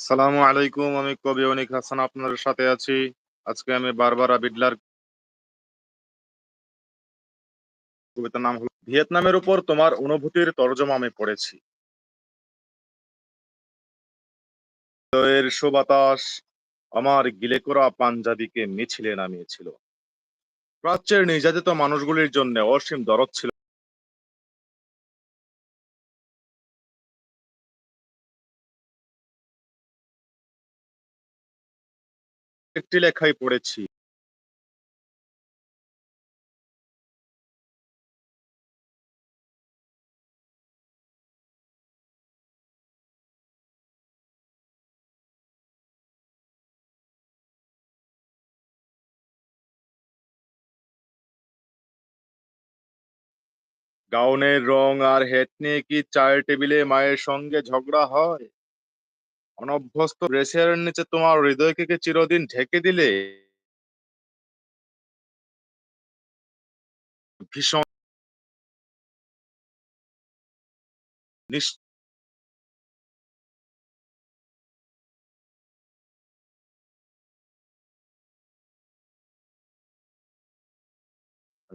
সালামু আলাইকুম, আমি কবি অনিক হাসান আপনাদের সাথে আছি। আজকে আমি বারবারা বিডলার কবিতার নাম হলো, ভিয়েতনামের উপর তোমার অনুভূতির তর্জমা আমি পড়েছি। এর সুবাতাস আমার গিলে করা পাঞ্জাবিকে মিছিলে নামিয়েছিল। প্রাচ্যের নির্যাতিত মানুষগুলির জন্য অসীম দরদ ছিল। একটি লেখাই পড়েছি। গাউনের রং আর হেট নিয়ে কি চায়ের টেবিলে মায়ের সঙ্গে ঝগড়া হয়? অনভ্যস্ত ড্রেসের নিচে তোমার হৃদয়কে চিরদিন ঢেকে দিলে? ভীষণ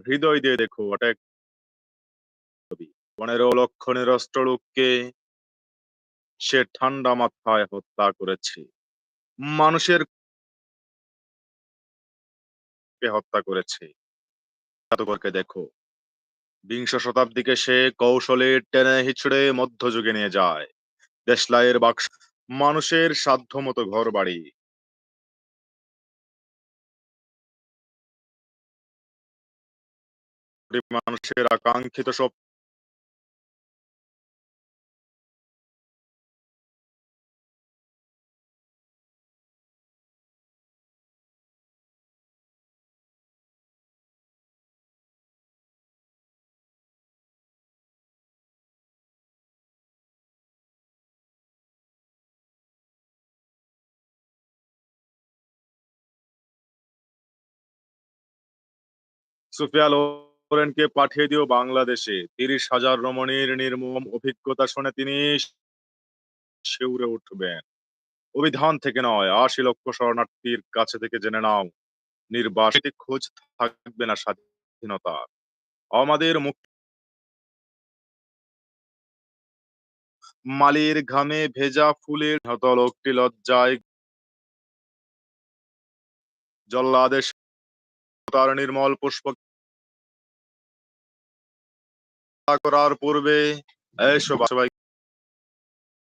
হৃদয় দিয়ে দেখো, ওটা পনেরো লক্ষ নিরস্ত্রলোককে সে ঠান্ডা মাথায় হত্যা করেছে। মানুষের হত্যা করেছে? জাদুকরকে দেখো। বিংশ শতাব্দীকে সে কৌশলে টেনে হিচড়ে মধ্যযুগে নিয়ে যায়। দেশলাইয়ের বাক্স, মানুষের সাধ্য মতো ঘর বাড়ি মানুষের আকাঙ্ক্ষিত সব সুফিয়া লোরেনকে পাঠিয়ে দিও বাংলাদেশে। তিরিশ হাজার রমণীর নির্মম অভিজ্ঞতা শুনে তিনি শিউরে উঠবেন। অভিধান থেকে নয়, আশি লক্ষ শরণার্থীর কাছে থেকে জেনে নাও। নির্বাসিত খোঁজ থাকবে না স্বাধীনতা। আমাদের মুক্তি মালির ঘামে ভেজা ফুলের হত লোকটি লজ্জায় জল্লাদেশ তার নির্মল পুষ্প করার পূর্বে সবাই